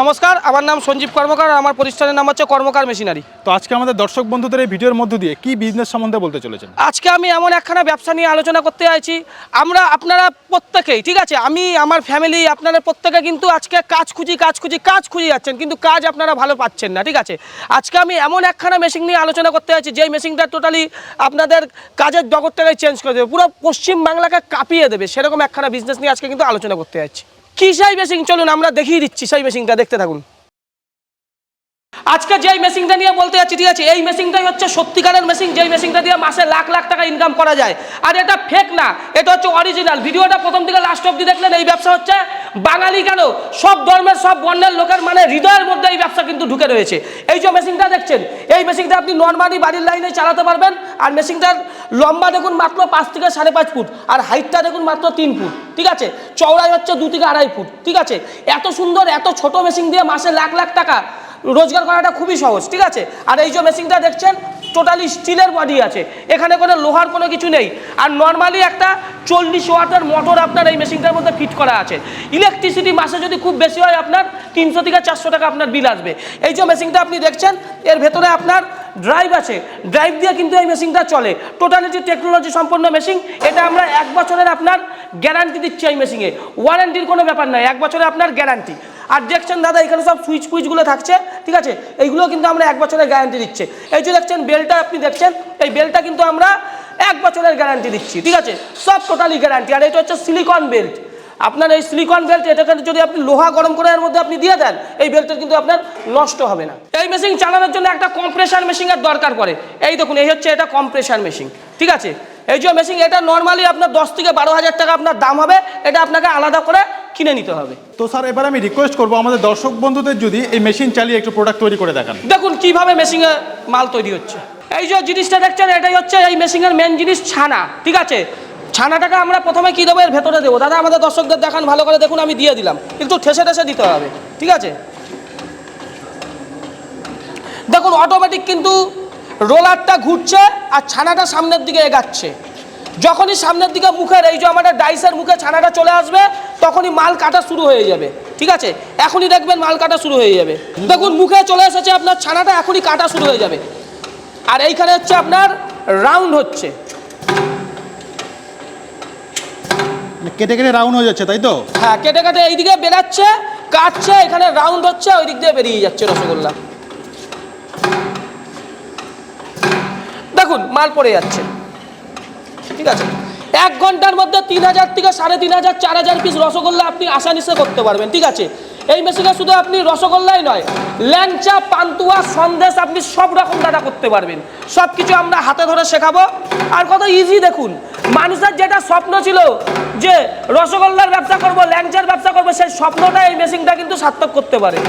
নমস্কার আমার নাম সঞ্জীব কর্মকার আর আমার প্রতিষ্ঠানের নাম হচ্ছে কর্মকার মেশিনারি। তো আজকে আমাদের দর্শক বন্ধুদের এই ভিডিওর মধ্য দিয়ে কি বিজনেস সম্বন্ধে বলতে চলেছেন? আজকে আমি এমন একখানা ব্যবসা নিয়ে আলোচনা করতে চাইছি আমরা আপনারা প্রত্যেকেই ঠিক আছে? আমি আমার ফ্যামিলি আপনারা প্রত্যেকে কিন্তু আজকে কাজ খুঁজি কাজ খুঁজি কাজ খুঁজে যাচ্ছেন কিন্তু কাজ আপনারা ভালো পাচ্ছেন না ঠিক আছে? আজকে আমি এমন একখানা মেশিন নিয়ে আলোচনা করতে চাইছি যেই মেশিনটা টোটালি আপনাদের কাজের জগৎটাকে চেঞ্জ করে দেবে পুরো পশ্চিম বাংলাকে কাঁপিয়ে দেবে সেরকম একখানা বিজনেস নিয়ে আজকে কিন্তু আলোচনা করতে যাচ্ছি কি সেই মেশিন চলুন আমরা দেখিয়ে দিচ্ছি সেই মেশিনটা দেখতে থাকুন। আজকে যেই মেশিনটা নিয়ে বলতে যাচ্ছি, ঠিক আছে? এই মেশিনটাই হচ্ছে সত্যিকারের মেশিন যেই মেশিনটা দিয়ে মাসে লাখ লাখ টাকা ইনকাম করা যায়। আর এটা ফেক না, এটা হচ্ছে অরিজিনাল ভিডিওটা প্রথম থেকে লাস্ট অব্দি দেখলেন, এই ব্যবসা হচ্ছে বাঙালি কেন? সব ধর্মের, সব বর্ণের লোকের মানে হৃদয়ের মধ্যে এই ব্যবসা কিন্তু ঢুকে রয়েছে। এই যে মেশিনটা দেখছেন, এই মেশিনটা আপনি নর্মালি বাড়ির লাইনে চালাতে পারবেন, আর মেশিনটার লম্বা দেখুন মাত্র পাঁচ থেকে সাড়ে পাঁচ ফুট, আর হাইটটা দেখুন মাত্র তিন ফুট, ঠিক আছে? চওড়াই হচ্ছে দু থেকে আড়াই ফুট, ঠিক আছে? এত সুন্দর, এত ছোট মেশিন দিয়ে মাসে লাখ লাখ টাকা রোজগার করাটা খুবই সহজ, ঠিক আছে? আর এই যে মেশিনটা দেখছেন টোটালি স্টিলের বডি আছে। এখানে কোনো লোহার কোনো কিছু নেই। আর নর্মালি একটা চল্লিশ ওয়াটের মোটর আপনার এই মেশিনটার মধ্যে ফিট করা আছে। ইলেকট্রিসিটি মাসে যদি খুব বেশি হয় আপনার, তিনশো থেকে চারশো টাকা আপনার বিল আসবে। এই যে মেশিনটা আপনি দেখছেন, এর ভেতরে আপনার ড্রাইভ আছে। ড্রাইভ দিয়ে কিন্তু এই মেশিনটা চলে। টোটালিটি টেকনোলজি সম্পন্ন মেশিন এটা আমরা এক বছরের আপনার গ্যারান্টি দিচ্ছি এই মেশিনে ওয়ারেন্টির কোনো ব্যাপার নাই, এক বছরে আপনার গ্যারান্টি। আর দেখছেন দাদা, এখানে সব সুইচ ফুইচগুলো থাকছে, ঠিক আছে? এইগুলো কিন্তু আমরা এক বছরের গ্যারান্টি দিচ্ছে। এই যে দেখছেন বেলটা আপনি দেখছেন? এই বেলটা কিন্তু আমরা এক বছরের গ্যারান্টি দিচ্ছি, ঠিক আছে? সব টোটালি গ্যারান্টি আর এটা হচ্ছে সিলিকন বেল্ট আপনার এই সিলিকন বেল্ট এটাকে যদি আপনি লোহা গরম করে এর মধ্যে আপনি দিয়ে দেন, এই বেল্টটা কিন্তু আপনার নষ্ট হবে না। এই মেশিন চালানোর জন্য একটা কম্প্রেসার মেশিনের দরকার পড়ে। এই দেখুন, এই হচ্ছে এটা কম্প্রেসার মেশিন ঠিক আছে? এই যে মেশিন এটা নর্মালি আপনার দশ থেকে বারো হাজার টাকা আপনার দাম হবে এটা আপনাকে আলাদা করে কিনে নিতে হবে। তো স্যার এবার আমি রিকোয়েস্ট করব আমাদের দর্শক বন্ধুদের যদি এই মেশিন চালিয়ে একটু প্রোডাক্ট তৈরি করে দেখান। দেখুন কীভাবে মেশিনে মাল তৈরি হচ্ছে। এই যে জিনিসটা দেখছেন এটাই হচ্ছে এই মেশিনের মেন জিনিস ছানা ঠিক আছে? ছানাটাকে আমরা প্রথমে কি দেবো? এর ভেতরে দেবো। দাদা আমাদের দর্শকদের দেখান ভালো করে দেখুন আমি দিয়ে দিলাম। কিন্তু ঠেসে ঠেসে দিতে হবে ঠিক আছে? দেখুন অটোমেটিক কিন্তু রোলারটা ঘুরছে আর ছানাটা সামনের দিকে এগাচ্ছে। যখনই সামনের দিকে মুখের এই যে আমাদের ডাইসের মুখে ছানাটা চলে আসবে তখনই মাল কাটা শুরু হয়ে যাবে। ঠিক আছে? এখনই দেখবেন মাল কাটা শুরু হয়ে যাবে। দেখুন মুখে চলে এসেছে আপনার ছানাটা এখনই কাটা শুরু হয়ে যাবে। আর এইখানে হচ্ছে আপনার রাউন্ড হচ্ছে। মানে কেটে কেটে রাউন্ড হয়ে যাচ্ছে তাই তো? হ্যাঁ কেটে কেটে এইদিকে বেরাচ্ছে কাটছে এখানে রাউন্ড হচ্ছে ওই দিক দিয়ে বেরিয়ে যাচ্ছে রসগোল্লা। দেখুন, মাল পড়ে যাচ্ছে। ঠিক আছে? এক ঘণ্টার মধ্যে তিন হাজার থেকে সাড়ে তিন হাজার, চার হাজার পিস রসগোল্লা আপনি আসানিসে করতে পারবেন, ঠিক আছে? এই মেশিনে শুধু আপনি রসগোল্লাই নয়, ল্যাংচা, পান্তুয়া, সন্দেশ আপনি সব রকম দাদা করতে পারবেন। সব কিছু আমরা হাতে ধরে শেখাবো। আর কত ইজি দেখুন, মানুষের যেটা স্বপ্ন ছিল যে রসগোল্লার ব্যবসা করব, ল্যাংচার ব্যবসা করব, সেই স্বপ্নটা এই মেশিনটা কিন্তু সার্থক করতে পারে।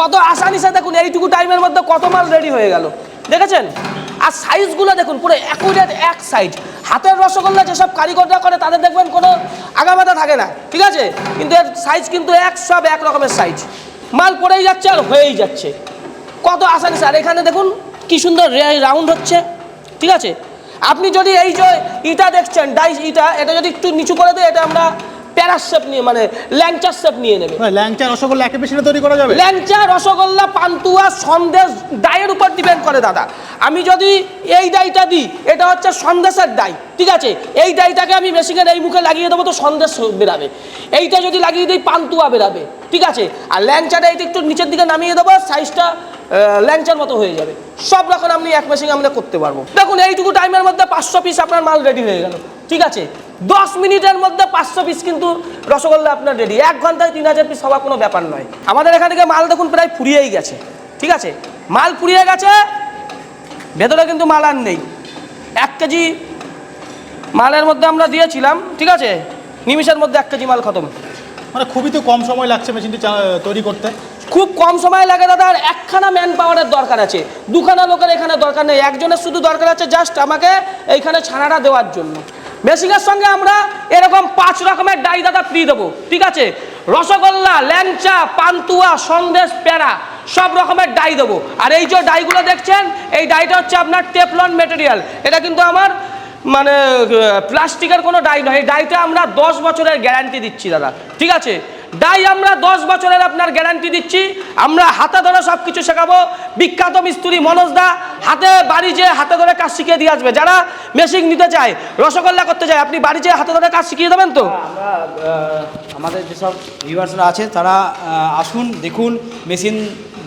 কত আসানিসে দেখুন, এইটুকু টাইমের মধ্যে কত মাল রেডি হয়ে গেল। দেখেছেন? আর সাইজগুলো দেখুন, পুরো অ্যাকুরেট এক সাইজ হাতের রসগোল্লা যেসব কারিগররা করে, তাদের দেখবেন কোনো আগামাতা থাকে না, ঠিক আছে? কিন্তু এর সাইজ কিন্তু এক, সব এক রকমের সাইজ মাল পড়েই যাচ্ছে আর হয়েই যাচ্ছে। কত আসানিসে আর এখানে দেখুন, কি সুন্দর রাউন্ড হচ্ছে, ঠিক আছে? আপনি যদি এই যে ইটা দেখছেন ডাইস ইটা, এটা যদি একটু নিচু করে দেয় এটা আমরা প্যারাস শেপ নিয়ে মানে ল্যাংচার শেপ নিয়ে নেবে। মানে ল্যাংচা রসগোল্লা একই মেশিনে তৈরি করা যাবে? ল্যাংচা রসগোল্লা পান্তুয়া সন্দেশ ডাইয়ের উপর ডিপেন্ড করে দাদা। আমি যদি এই ডাইটা দিই এটা হচ্ছে সন্দেশের ডাই ঠিক আছে? এই ডাইটাকে আমি মেশিনের এই মুখে লাগিয়ে দেবো তো সন্দেশ বেরাবে। এইটা যদি লাগিয়ে দিই পান্তুয়া বেরাবে ঠিক আছে? আর ল্যাংচাটা এইটা একটু নিচের দিকে নামিয়ে দেবো সাইজটা ল্যাংচার মতো হয়ে যাবে। সব রকম আপনি এক মেশিনে আমরা করতে পারব। দেখুন এইটুকু টাইমের মধ্যে পাঁচশো পিস আপনার মাল রেডি হয়ে গেল। ঠিক আছে? দশ মিনিটের মধ্যে পাঁচশো পিস কিন্তু রসগোল্লা আপনার রেডি এক ঘন্টায় তিন হাজার পিস হওয়া কোনো ব্যাপার নয়। আমাদের এখান থেকে মাল দেখুন প্রায় ফুরিয়েই গেছে। ঠিক আছে? মাল ফুরিয়ে গেছে ভেতরে কিন্তু মাল আর নেই। এক কেজি মালের মধ্যে আমরা দিয়েছিলাম ঠিক আছে? নিমিষের মধ্যে এক কেজি মাল খতম। মানে খুবই তো কম সময় লাগছে মেশিনটি তৈরি করতে। খুব কম সময় লাগে দাদা আর একখানা ম্যান পাওয়ারের দরকার আছে। দুখানা লোকের এখানে দরকার নেই। একজনের শুধু দরকার আছে জাস্ট আমাকে এইখানে ছানাটা দেওয়ার জন্য। মেশিনের সঙ্গে আমরা এরকম পাঁচ রকমের ডাই দাদা ফ্রি দেবো, ঠিক আছে? রসগোল্লা, ল্যাংচা, পান্তুয়া, সন্দেশ প্যারা সব রকমের ডাই দেবো। আর এই যে ডাইগুলো দেখছেন, এই ডাইটা হচ্ছে আপনার টেপলন মেটেরিয়াল এটা কিন্তু আমার মানে প্লাস্টিকের কোনো ডাই নয়। এই ডাইতে আমরা দশ বছরের গ্যারান্টি দিচ্ছি দাদা, ঠিক আছে? তাই আমরা দশ বছরের আপনার গ্যারান্টি দিচ্ছি, আমরা হাতে ধরে সব কিছু শেখাবো। বিখ্যাত মিস্ত্রি মনোজ দা, হাতে বাড়ি যেয়ে হাতে ধরে কাজ শিখিয়ে দিয়ে আসবে। যারা মেশিন নিতে চায়, রসগোল্লা করতে চায়, আপনি বাড়ি যেয়ে হাতে ধরে কাজ শিখিয়ে দেবেন তো? আমাদের যেসব ভিউয়ার্সরা আছে, তারা আসুন, দেখুন, মেশিন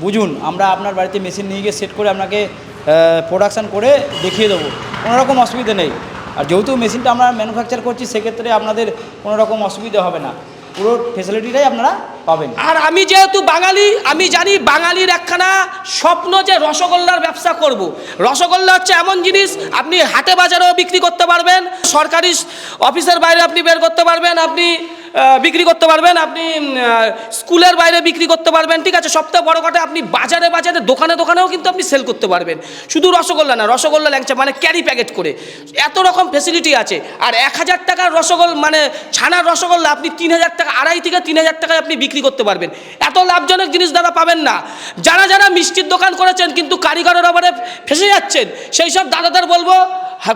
বুঝুন। আমরা আপনার বাড়িতে মেশিন নিয়ে গিয়ে সেট করে আপনাকে প্রোডাকশান করে দেখিয়ে দেবো। কোনো রকম অসুবিধা নেই। আর যেহেতু মেশিনটা আমরা ম্যানুফ্যাকচার করছি, সেক্ষেত্রে আপনাদের কোনো রকম অসুবিধা হবে না। পুরো ফেসিলিটিটাই আপনারা পাবেন আর আমি যেহেতু বাঙালি, আমি জানি বাঙালির একখানা স্বপ্ন যে রসগোল্লার ব্যবসা করব। রসগোল্লা হচ্ছে এমন জিনিস, আপনি হাটে বাজারেও বিক্রি করতে পারবেন, সরকারি অফিসের বাইরে আপনি বের করতে পারবেন, আপনি বিক্রি করতে পারবেন, আপনি স্কুলের বাইরে বিক্রি করতে পারবেন, ঠিক আছে? সবথেকে বড় কথা আপনি বাজারে বাজারে, দোকানে, দোকানেও কিন্তু আপনি সেল করতে পারবেন। শুধু রসগোল্লা না, রসগোল্লা ল্যাংচা মানে ক্যারি প্যাকেট করে। এত রকম ফেসিলিটি আছে। আর এক হাজার টাকার রসগোল মানে ছানার রসগোল্লা আপনি তিন হাজার টাকা, আড়াই থেকে তিন হাজার টাকায় আপনি বিক্রি করতে পারবেন। এত লাভজনক জিনিস দাদা পাবেন না। যারা যারা মিষ্টির দোকান করেছেন, কিন্তু কারিগরের আবার ফেসে যাচ্ছেন, সেই সব দাদাদের বলব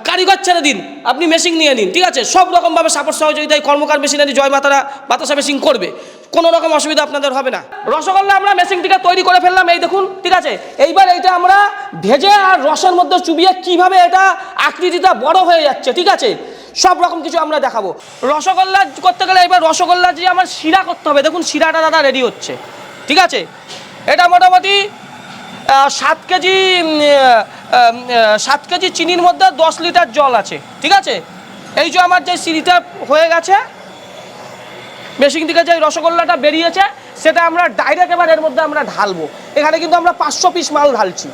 কারিগর ছেড়ে দিন। আপনি মেশিন নিয়ে নিন, ঠিক আছে? সব রকমভাবে সাপোর্ট সহযোগিতায় কর্মকার মেশিনারি জয় মাতারা, বাতাসা মেশিন করবে। কোনো রকম অসুবিধা আপনাদের হবে না। রসগোল্লা আমরা মেশিনটিকে তৈরি করে ফেললাম, এই দেখুন, ঠিক আছে? এইবার এইটা আমরা ভেজে আর রসের মধ্যে চুবিয়ে কীভাবে এটা আকৃতিটা বড় হয়ে যাচ্ছে, ঠিক আছে? সব রকম কিছু আমরা দেখাবো। রসগোল্লা করতে গেলে এবার রসগোল্লা যে আমার শিরা করতে হবে। দেখুন, শিরাটা দাদা রেডি হচ্ছে, ঠিক আছে? এটা মোটামুটি সাত কেজি সাত কেজি চিনির মধ্যে দশ লিটার জল আছে, ঠিক আছে? এই যে আমার যে সিঁড়িটা হয়ে গেছে, মেশিন থেকে যে রসগোল্লাটা বেরিয়েছে, সেটা আমরা ডাইরেক্ট এবার এর মধ্যে আমরা ঢালবো। এখানে কিন্তু আমরা পাঁচশো পিস মাল ঢালছি।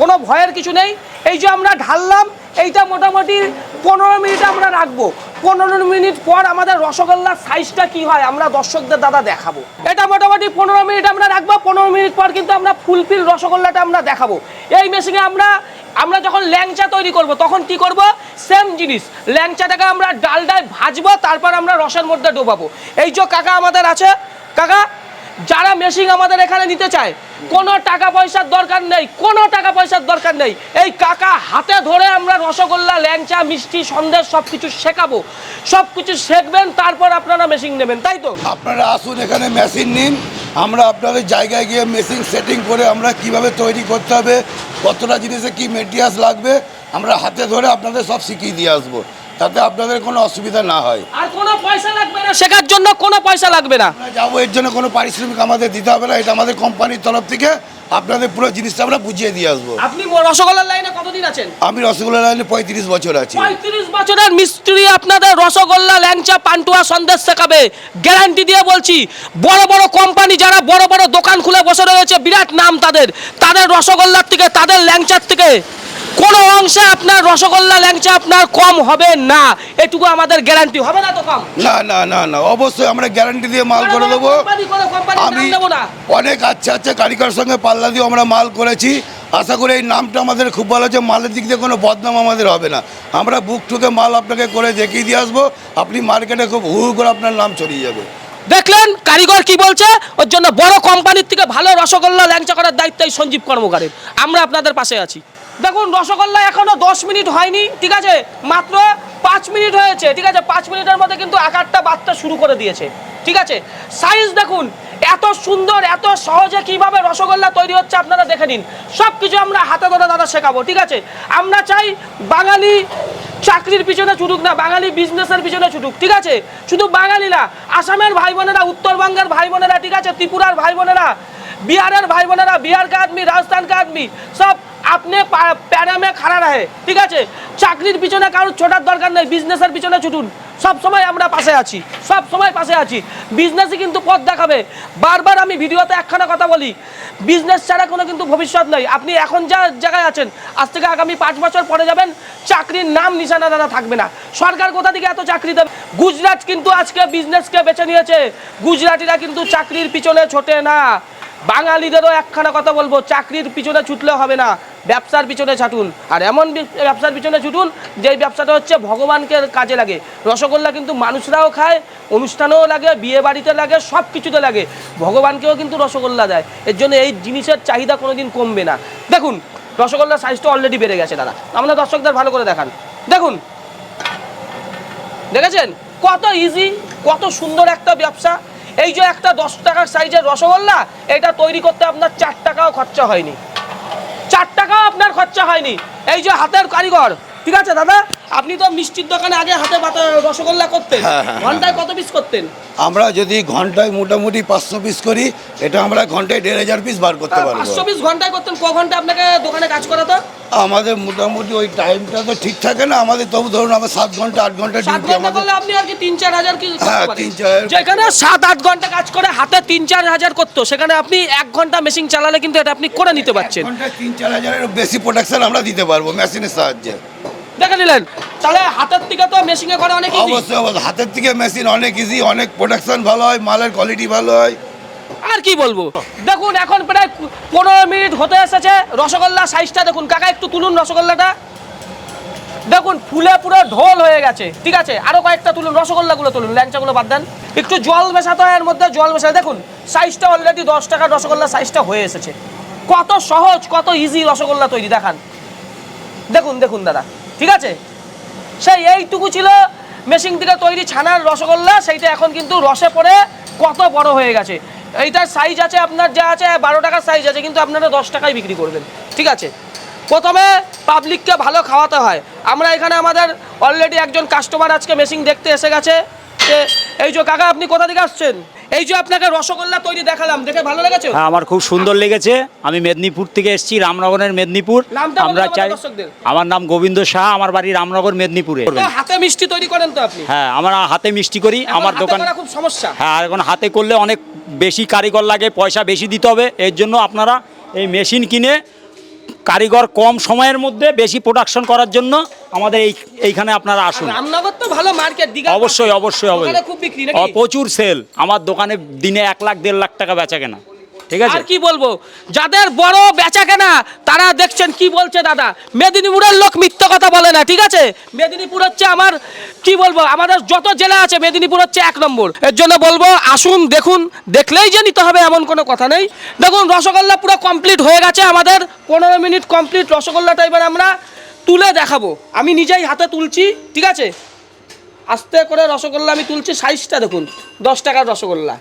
কোনো ভয়ের কিছু নেই। এই যে আমরা ঢাললাম, এইটা মোটামুটি পনেরো মিনিট আমরা রাখব। পনেরো মিনিট পর আমাদের রসগোল্লার সাইজটা কি হয়, আমরা দর্শকদের দাদা দেখাবো। এটা মোটামুটি পনেরো মিনিট আমরা রাখব, পনেরো মিনিট পর কিন্তু আমরা ফুলফিল রসগোল্লাটা আমরা দেখাবো। এই মেশিনে আমরা আমরা যখন ল্যাংচা তৈরি করব, তখন কি করব? সেম জিনিস, ল্যাংচাটাকে আমরা ডালডায় ভাজবো, তারপর আমরা রসের মধ্যে ডোবাবো। এই যে কাকা আমাদের আছে, কাকা, যারা মেশিন আমাদের এখানে নিতে চায় কোনো টাকা পয়সার দরকার নেই, কোনো টাকা পয়সার দরকার নেই। এই কাকা হাতে ধরে আমরা রসগোল্লা, ল্যাংচা, মিষ্টি, সন্দেশ সব কিছু শেখাবো। সব কিছু শেখবেন, তারপর আপনারা মেশিন নেবেন, তাই তো? আপনারা আসুন এখানে মেশিন নিন। আমরা আপনাদের জায়গায় গিয়ে মেশিন সেটিং করে আমরা কীভাবে তৈরি করতে হবে, কতটা জিনিসে কি মেটেরিয়ালস লাগবে, আমরা হাতে ধরে আপনাদের সব শিখিয়ে দিয়ে আসব। তাতে আপনাদের কোনো অসুবিধা না হয়। আর কোনো পয়সা লাগবে না। শেখার জন্য কোনো পয়সা লাগবে না। আমরা যাব এর জন্য কোনো পারিশ্রমিক আমাদের দিতে হবে না এটা আমাদের কোম্পানির তরফ থেকে আপনাদের পুরো জিনিসটা আমরা বুঝিয়ে দিয়ে আসব। আপনি রসগোল্লার লাইনে কতদিন আছেন? আমি রসগোল্লা লাইনে পঁয়ত্রিশ বছর আছি। পঁয়ত্রিশ বছরের মিস্ত্রি আপনাদের রসগোল্লা ল্যাংচা পান্টুয়া সন্দেশ শেখাবে। গ্যারান্টি দিয়ে বলছি বড় বড় কোম্পানি যারা বড় বড় দোকান খুলে বসে রয়েছে বিরাট নাম তাদের। তাদের রসগোল্লার থেকে তাদের ল্যাংচার থেকে কোনো অংশে আপনার রসগোল্লা ল্যাংচা আপনার কম হবে না। এটুকু আমাদের গ্যারান্টি হবে না তো কম? না না না না অবশ্যই আমরা গ্যারান্টি দিয়ে মাল করে দেবো। আমি অনেক আচ্ছা আচ্ছা কারিগর সঙ্গে পাল্লা দিয়ে আমরা মাল করেছি। আশা করি এই নামটা আমাদের খুব ভালো হচ্ছে। মালের দিক দিয়ে কোনো বদনাম আমাদের হবে না। আমরা বুক ঠুকে মাল আপনাকে করে দেখিয়ে দিয়ে আসব। আপনি মার্কেটে খুব হু করে আপনার নাম ছড়িয়ে যাবে। দেখলেন? কারিগর কি বলছে? ওর জন্য বড় কোম্পানির থেকে ভালো রসগোল্লা ল্যাংচা করার দায়িত্ব এই সঞ্জীব কর্মকারের। আমরা আপনাদের পাশে আছি। দেখুন, রসগোল্লা এখনও দশ মিনিট হয়নি, ঠিক আছে? মাত্র পাঁচ মিনিট হয়েছে, ঠিক আছে? পাঁচ মিনিটের মধ্যে কিন্তু আকারটা বাড়তে শুরু করে দিয়েছে, ঠিক আছে? সাইজ দেখুন, এত সুন্দর, এত সহজে কীভাবে রসগোল্লা তৈরি হচ্ছে আপনারা দেখে নিন। সব কিছু আমরা হাতে ধরে দাদা শেখাবো, ঠিক আছে? আমরা চাই বাঙালি চাকরির পিছনে ছুটুক না, বাঙালি বিজনেসের পিছনে ছুটুক, ঠিক আছে? শুধু বাঙালি না, আসামের ভাই বোনেরা, উত্তরবঙ্গের ভাই বোনেরা, ঠিক আছে? ত্রিপুরার ভাই বোনেরা, বিহারের ভাই বোনেরা বিহার কা আদমি রাজস্থান কাদমি সব আপনি প্যারা মে খাড়া রাহে, ঠিক আছে? চাকরির পিছনে কারোর ছোটার দরকার নেই বিজনেসের পিছনে ছুটুন। সব সময় আমরা পাশে আছি, সব সময় পাশে আছি। বিজনেসই কিন্তু পথ দেখাবে। বারবার আমি ভিডিওতে একখানা কথা বলি বিজনেস ছাড়া কোনো কিন্তু ভবিষ্যৎ নেই। আপনি এখন যা জায়গায় আছেন, আজ থেকে আগামী পাঁচ বছর পরে যাবেন, চাকরির নাম নিশানা দাদা থাকবে না। সরকার কোথা থেকে এত চাকরি দেবে? গুজরাট কিন্তু আজকে বিজনেসকে বেছে নিয়েছে। গুজরাটিরা কিন্তু চাকরির পিছনে ছোটে না। বাঙালিদেরও একখানা কথা বলব, চাকরির পিছনে ছুটলে হবে না, ব্যবসার পিছনে ছাটুন। আর এমন ব্যবসার পিছনে ছুটুন, যেই ব্যবসাটা হচ্ছে ভগবানকে কাজে লাগে। রসগোল্লা কিন্তু মানুষরাও খায়, অনুষ্ঠানেও লাগে বিয়ে বাড়িতে লাগে সব কিছুতে লাগে। ভগবানকেও কিন্তু রসগোল্লা দেয়। এর জন্য এই জিনিসের চাহিদা কোনোদিন কমবে না। দেখুন, রসগোল্লার সাইজটা অলরেডি বেড়ে গেছে, দাদা। আমরা দর্শকদের ভালো করে দেখান। দেখুন। দেখেছেন? কত ইজি কত সুন্দর একটা ব্যবসা। এই যে একটা দশ টাকার সাইজের রসগোল্লা, এটা তৈরি করতে আপনার চার টাকাও খরচা হয়নি। চার টাকাও আপনার খরচা হয়নি। এই যে হাতের কারিগর, ঠিক আছে দাদা? আপনি তো মিষ্টির দোকানে আগে হাতে বাতা রসগোল্লা করতেন। হ্যাঁ, হ্যাঁ, ঘন্টায় কত পিস করতেন? আমরা যদি ঘন্টায় মোটামুটি পাঁচশো পিস করি এটা আমরা ঘন্টায় দেড় হাজার পিস বার করতে পারব। পাঁচশো পিস ঘন্টায় করতেন ক ঘণ্টা আপনাকে দোকানে কাজ করাতো? আমাদের মোটামুটি ওই টাইমটা তো ঠিক থাকে না আমাদের তবু ধরুন আমার সাত ঘণ্টা আট ঘণ্টা ডিউটি আমাদের আপনি আর কি তিন চার হাজার কি হ্যাঁ, তিন চার যেখানে সাত আট ঘণ্টা কাজ করে হাতে তিন চার হাজার করতো সেখানে আপনি এক ঘণ্টা মেশিন চালালে কিন্তু এটা আপনি করে নিতে পারছেন। তিন চার হাজারের বেশি প্রোডাকশন আমরা দিতে পারব মেশিনের সাহায্যে। দেখে নিলেন। তাহলে হাতের থেকে তো মেশিনে করে অনেক। অবশ্যই অবশ্যই। হাতের থেকে মেশিন অনেক ইজি অনেক প্রোডাকশন ভালো হয় মালের কোয়ালিটি ভালো হয়। আর কি বলব? দেখুন এখন প্রায় পনেরো মিনিট হতে এসেছে। রসগোল্লা সাইজটা দেখুন। কাকা একটু তুলুন রসগোল্লাটা। দেখুন ফুলে পুরো ঢোল হয়ে গেছে। ঠিক আছে? আরও কয়েকটা তুলুন রসগোল্লাগুলো তুলুন ল্যাংচাগুলো বাদ দেন। একটু জল মেশাতে হয় এর মধ্যে জল মেশাতে দেখুন সাইজটা অলরেডি দশ টাকার রসগোল্লা সাইজটা হয়ে এসেছে। কত সহজ কত ইজি রসগোল্লা তৈরি দেখান। দেখুন দেখুন দাদা। ঠিক আছে? সেই এইটুকু ছিল মেশিন থেকে তৈরি ছানার রসগোল্লা, সেইটা এখন কিন্তু রসে পড়ে কত বড় হয়ে গেছে। এইটার সাইজ আছে আপনার যা আছে, বারো টাকার সাইজ আছে, কিন্তু আপনারা দশ টাকায় বিক্রি করবেন। ঠিক আছে? প্রথমে পাবলিককে ভালো খাওয়াতে হয়। আমরা এখানে আমাদের অলরেডি একজন কাস্টমার আজকে মেশিন দেখতে এসে গেছে। এই যে কাকা, আপনি কোথা থেকে আসছেন? এই যে আপনাকে রসগোল্লা তৈরি দেখালাম দেখে ভালো লেগেছে? হ্যাঁ আমার খুব সুন্দর লেগেছে। আমি মেদিনীপুর থেকে এসেছি রামনগরের মেদিনীপুর। আমরা চাই আমার নাম গোবিন্দ শাহ আমার বাড়ি রামনগর মেদিনীপুরে। হাতে মিষ্টি তৈরি করেন তো আপনি? হ্যাঁ আমরা হাতে মিষ্টি করি আমার দোকান খুব সমস্যা। হ্যাঁ আর এখন হাতে করলে অনেক বেশি কারিগর লাগে পয়সা বেশি দিতে হবে এর জন্য আপনারা এই মেশিন কিনে কারিগর কম সময়ের মধ্যে বেশি প্রোডাকশন করার জন্য আমাদের এই এইখানে আপনারা আসুন। রামনগর তো ভালো মার্কেট দিকে অবশ্যই অবশ্যই অবশ্যই। খুব বিক্রি প্রচুর সেল আমার দোকানে দিনে এক লাখ দেড় লাখ টাকা বেচা কেনা। ঠিক আছে? আর কি বলব? যাদের বড় বেচা কেনা তারা দেখছেন কি বলছে দাদা। মেদিনীপুরের লোক মিথ্যা কথা বলে না, ঠিক আছে? মেদিনীপুর হচ্ছে আমার, কি বলব, আমাদের যত জেলা আছে, মেদিনীপুর হচ্ছে এক নম্বর। এর জন্য বলব, আসুন, দেখুন, দেখলেই যে নিতে হবে এমন কোনো কথা নেই। দেখুন, রসগোল্লা পুরো কমপ্লিট হয়ে গেছে আমাদের। পনেরো মিনিট কমপ্লিট রসগোল্লাটা এবার আমরা তুলে দেখাবো। আমি নিজেই হাতে তুলছি, ঠিক আছে? আস্তে করে রসগোল্লা আমি তুলছি সাইজটা দেখুন, দশ টাকার রসগোল্লা।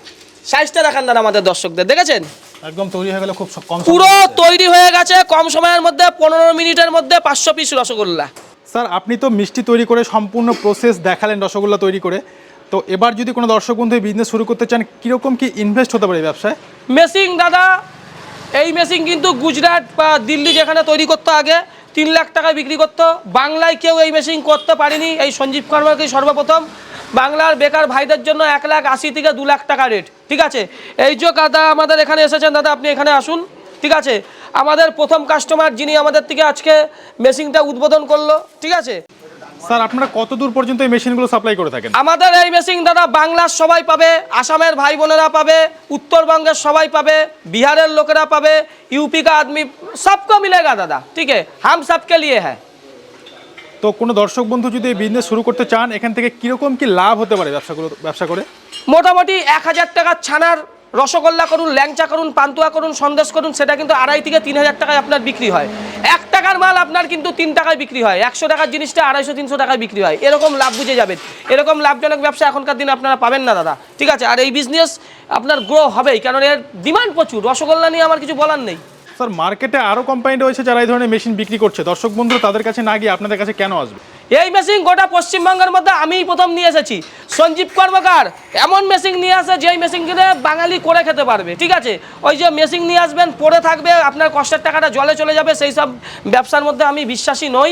সাইজটা দেখান দাদা আমাদের দর্শকদের দেখেছেন? একদম তৈরি হয়ে গেলে খুব কম পুরো তৈরি হয়ে গেছে কম সময়ের মধ্যে পনেরো মিনিটের মধ্যে পাঁচশো পিস রসগোল্লা। স্যার আপনি তো মিষ্টি তৈরি করে সম্পূর্ণ প্রসেস দেখালেন রসগোল্লা তৈরি করে। তো এবার যদি কোনো দর্শক বন্ধু বিজনেস শুরু করতে চান কীরকম কি ইনভেস্ট হতে পারে এই ব্যবসায়? মেশিন দাদা এই মেশিন কিন্তু গুজরাট বা দিল্লি যেখানে তৈরি করতো আগে তিন লাখ টাকায় বিক্রি করতো। বাংলায় কেউ এই মেশিন করতে পারেনি। এই সঞ্জীব কর্মকে সর্বপ্রথম। বাংলার বেকার ভাইদের জন্য এক লাখ আশি থেকে দু লাখ টাকা রেট ঠিক আছে? এই যে দাদা আমাদের এখানে এসেছেন দাদা আপনি এখানে আসুন। ঠিক আছে? আমাদের প্রথম কাস্টমার যিনি আমাদের থেকে আজকে মেশিনটা উদ্বোধন করল ঠিক আছে? স্যার আপনারা কত দূর পর্যন্ত এই মেশিনগুলো সাপ্লাই করে থাকেন? আমাদের এই মেশিন দাদা বাংলার সবাই পাবে আসামের ভাই বোনেরা পাবে উত্তরবঙ্গের সবাই পাবে বিহারের লোকেরা পাবে ইউপি কা আদমি সবকে মিলেগা দাদা ঠিক আছে? হাম সবকে লিয়ে হ্যাঁ তো কোনো দর্শক বন্ধু যদি এই বিজনেস শুরু করতে চান, এখান থেকে কীরকম কি লাভ হতে পারে ব্যবসাগুলো, ব্যবসা করে? মোটামুটি এক হাজার টাকার ছানার রসগোল্লা করুন, ল্যাংচা করুন, পান্তুয়া করুন, সন্দেশ করুন, সেটা কিন্তু আড়াই থেকে তিন হাজার টাকায় আপনার বিক্রি হয়। এক টাকার মাল আপনার কিন্তু তিন টাকায় বিক্রি হয়। একশো টাকার জিনিসটা আড়াইশো, তিনশো টাকায় বিক্রি হয়। এরকম লাভ বুঝে যাবেন। এরকম লাভজনক ব্যবসা এখনকার দিনে আপনারা পাবেন না, দাদা। ঠিক আছে? আর এই বিজনেস আপনার গ্রো হবেই, কারণ এর ডিমান্ড প্রচুর। রসগোল্লা নিয়ে আমার কিছু বলার নেই। স্যার, মার্কেটে আরও কোম্পানি রয়েছে যারা এই ধরনের মেশিন বিক্রি করছে। দর্শক বন্ধু তাদের কাছে না গিয়ে আপনাদের কাছে কেন আসবে? এই মেশিন গোটা পশ্চিমবঙ্গের মধ্যে আমিই প্রথম নিয়ে এসেছি। সঞ্জীব কর্মকার, এমন মেশিন নিয়ে আসে যেই মেশিন কিনে বাঙালি করে খেতে পারবে, ঠিক আছে? ওই যে মেশিন নিয়ে আসবেন, পড়ে থাকবে, আপনার কষ্টের টাকাটা জলে চলে যাবে, সেই সব ব্যবসার মধ্যে আমি বিশ্বাসী নই।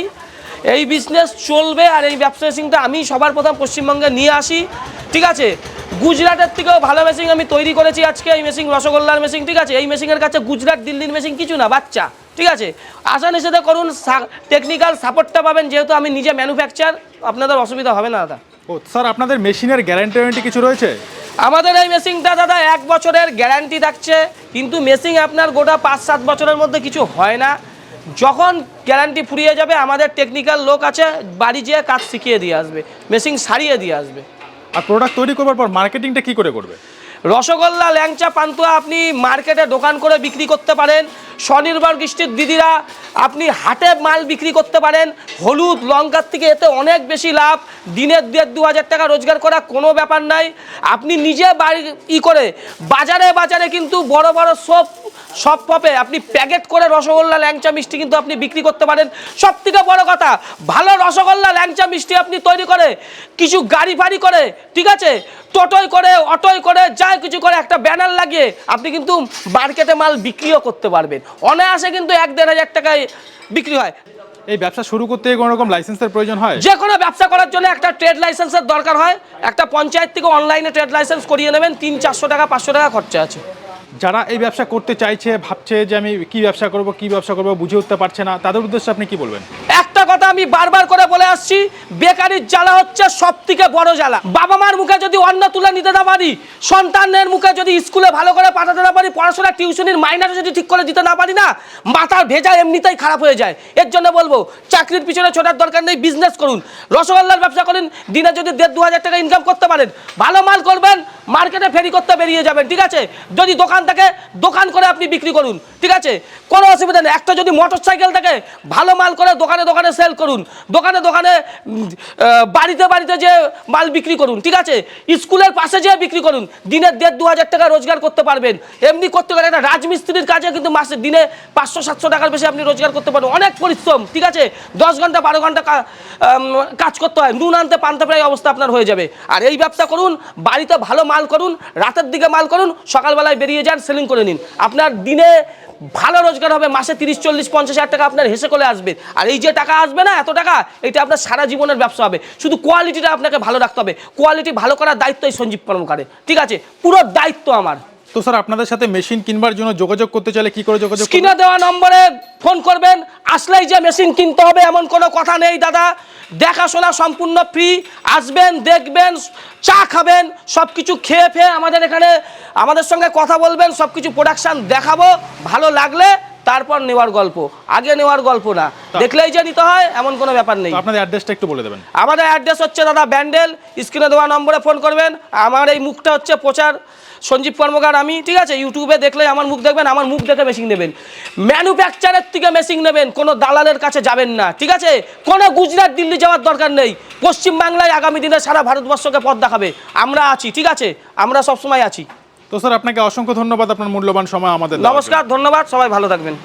এই বিজনেস চলবে আর এই ব্যবসা মেশিনটা আমি সবার প্রথম পশ্চিমবঙ্গে নিয়ে আসি। ঠিক আছে? গুজরাটের থেকেও ভালো মেশিন আমি তৈরি করেছি আজকে এই মেশিন রসগোল্লার মেশিন ঠিক আছে? এই মেশিনের কাছে গুজরাট দিল্লির মেশিন কিছু না বাচ্চা। ঠিক আছে? আশা নিষেধে করুন টেকনিক্যাল সাপোর্টটা পাবেন যেহেতু আমি নিজে ম্যানুফ্যাকচার আপনাদের অসুবিধা হবে না দাদা। ও স্যার আপনাদের মেশিনের গ্যারান্টি ওয়ারেন্টি কিছু রয়েছে? আমাদের এই মেশিনটা দাদা এক বছরের গ্যারান্টি থাকছে। কিন্তু মেশিন আপনার গোটা পাঁচ সাত বছরের মধ্যে কিছু হয় না। যখন গ্যারান্টি ফুরিয়ে যাবে আমাদের টেকনিক্যাল লোক আছে বাড়ি যেয়ে কাজ শিখিয়ে দিয়ে আসবে মেশিন সারিয়ে দিয়ে আসবে। আর প্রোডাক্ট তৈরি করবার পর মার্কেটিংটা কি করে করবে? রসগোল্লা ল্যাংচা পান্তুয়া আপনি মার্কেটে দোকান করে বিক্রি করতে পারেন। স্বনির্ভর গোষ্ঠীর দিদিরা আপনি হাটে মাল বিক্রি করতে পারেন। হলুদ লঙ্কার থেকে এতে অনেক বেশি লাভ। দিনের দেড় দু হাজার টাকা রোজগার করা কোনো ব্যাপার নাই। আপনি নিজে বাড়ি ই করে বাজারে বাজারে কিন্তু বড় বড় সব সব পপে আপনি প্যাকেট করে রসগোল্লা ল্যাংচা মিষ্টি কিন্তু আপনি বিক্রি করতে পারেন। সব থেকে বড় কথা ভালো রসগোল্লা ল্যাংচা মিষ্টি আপনি তৈরি করে কিছু গাড়ি ফাড়ি করে ঠিক আছে? টোটোয় করে অটোয় করে যা কিছু করে একটা ব্যানার লাগিয়ে আপনি কিন্তু মার্কেটে মাল বিক্রিও করতে পারবেন। অনায়াসে কিন্তু এক দেড় হাজার টাকায় বিক্রি হয়। এই ব্যবসা শুরু করতে কোনো রকম লাইসেন্সের প্রয়োজন হয়? যে কোনো ব্যবসা করার জন্য একটা ট্রেড লাইসেন্সের দরকার হয়। একটা পঞ্চায়েত থেকে অনলাইনে ট্রেড লাইসেন্স করিয়ে নেবেন তিন চারশো টাকা পাঁচশো টাকা খরচা আছে। যারা এই ব্যবসা করতে চাইছে, ভাবছে যে আমি কি ব্যবসা করব, কি ব্যবসা করব বুঝে উঠতে পারছে না, তাদের উদ্দেশ্যে আপনি কি বলবেন? একটা কথা আমি বারবার করে বলে আসছি, বেকারির জ্বালা হচ্ছে সব থেকে বড় জ্বালা। বাবা মার মুখে যদি অন্ন তুলে নিতে না পারি, সন্তানের মুখে যদি স্কুলে ভালো করে পাঠাতে না পারি, পড়াশোনা, টিউশনির মাইনাটা যদি ঠিক করে দিতে না পারি না, মাথার ভেজা এমনিতেই খারাপ হয়ে যায়। এর জন্য বলব, চাকরির পিছনে ছোটার দরকার নেই বিজনেস করুন। রসগোল্লার ব্যবসা করুন, দিনে যদি দেড় দু হাজার টাকা ইনকাম করতে পারেন, ভালো মাল করবেন মার্কেটে ফেরি করতে বেরিয়ে যাবেন, ঠিক আছে? যদি দোকান থাকে, দোকান করে আপনি বিক্রি করুন, ঠিক আছে? কোনো অসুবিধা নেই। একটা যদি মোটর সাইকেল থাকে, ভালো মাল করে দোকানে দোকানে সেল করুন। দোকানে দোকানে বাড়িতে বাড়িতে যে মাল বিক্রি করুন, ঠিক আছে? স্কুলের পাশে যেয়ে বিক্রি করুন। দিনের দেড় দু হাজার টাকা রোজগার করতে পারবেন। এমনি করতে পারেন একটা রাজমিস্ত্রির কাজে কিন্তু মাসে দিনে পাঁচশো, সাতশো টাকার বেশি আপনি রোজগার করতে পারবেন। অনেক পরিশ্রম, ঠিক আছে? দশ ঘণ্টা, বারো ঘণ্টা কাজ করতে হয়। নুন আনতে পানতে প্রায় অবস্থা আপনার হয়ে যাবে। আর এই ব্যবসা করুন, বাড়িতে ভালো মাল করুন, রাতের দিকে মাল করুন, সকালবেলায় বেরিয়ে যান সেলিং করে নিন। আপনার দিনে ভালো রোজগার হবে, মাসে তিরিশ, চল্লিশ, পঞ্চাশ হাজার টাকা আপনার হেসে করে আসবে। আর এই যে টাকা আসবে না, এত টাকা, এটা আপনার সারা জীবনের ব্যবসা হবে। শুধু কোয়ালিটিটা আপনাকে ভালো রাখতে হবে। কোয়ালিটি ভালো করার দায়িত্ব এই সঞ্জীব কর্মকারে ঠিক আছে? পুরো দায়িত্ব আমার। তো স্যার আপনাদের সাথে মেশিন কিনবার জন্য যোগাযোগ করতে চাইলে কি করে যোগাযোগ? স্ক্রিনে দেওয়া নম্বরে ফোন করবেন। আসলেই যে মেশিন কিনতে হবে এমন কোনো কথা নেই দাদা। দেখাশোনা সম্পূর্ণ ফ্রি আসবেন দেখবেন চা খাবেন সব কিছু খেয়ে ফেয়ে আমাদের এখানে আমাদের সঙ্গে কথা বলবেন সব কিছু প্রোডাকশান দেখাবো। ভালো লাগলে তারপর নেওয়ার গল্প। আগে নেওয়ার গল্প না। দেখলেই যে নিতে হয় এমন কোনো ব্যাপার নেই। আপনাদের অ্যাড্রেসটা একটু বলে দেবেন। আমাদের অ্যাড্রেস হচ্ছে দাদা ব্যান্ডেল। স্ক্রিনে দেওয়া নম্বরে ফোন করবেন। আমার এই মুখটা হচ্ছে প্রচার। সঞ্জীব কর্মকার আমি ঠিক আছে ইউটিউবে দেখলে আমার মুখ দেখবেন আমার মুখ দেখে মেশিন নেবেন। ম্যানুফ্যাকচারের থেকে মেশিন নেবেন কোনো দালালের কাছে যাবেন না ঠিক আছে? কোনো গুজরাট দিল্লি যাওয়ার দরকার নেই পশ্চিমবাংলায় আগামী দিনে সারা ভারতবর্ষকে পথ দেখাবে। আমরা আছি ঠিক আছে? আমরা সবসময় আছি। তো স্যার আপনাকে অসংখ্য ধন্যবাদ আপনার মূল্যবান সময় আমাদের নমস্কার ধন্যবাদ সবাই ভালো থাকবেন।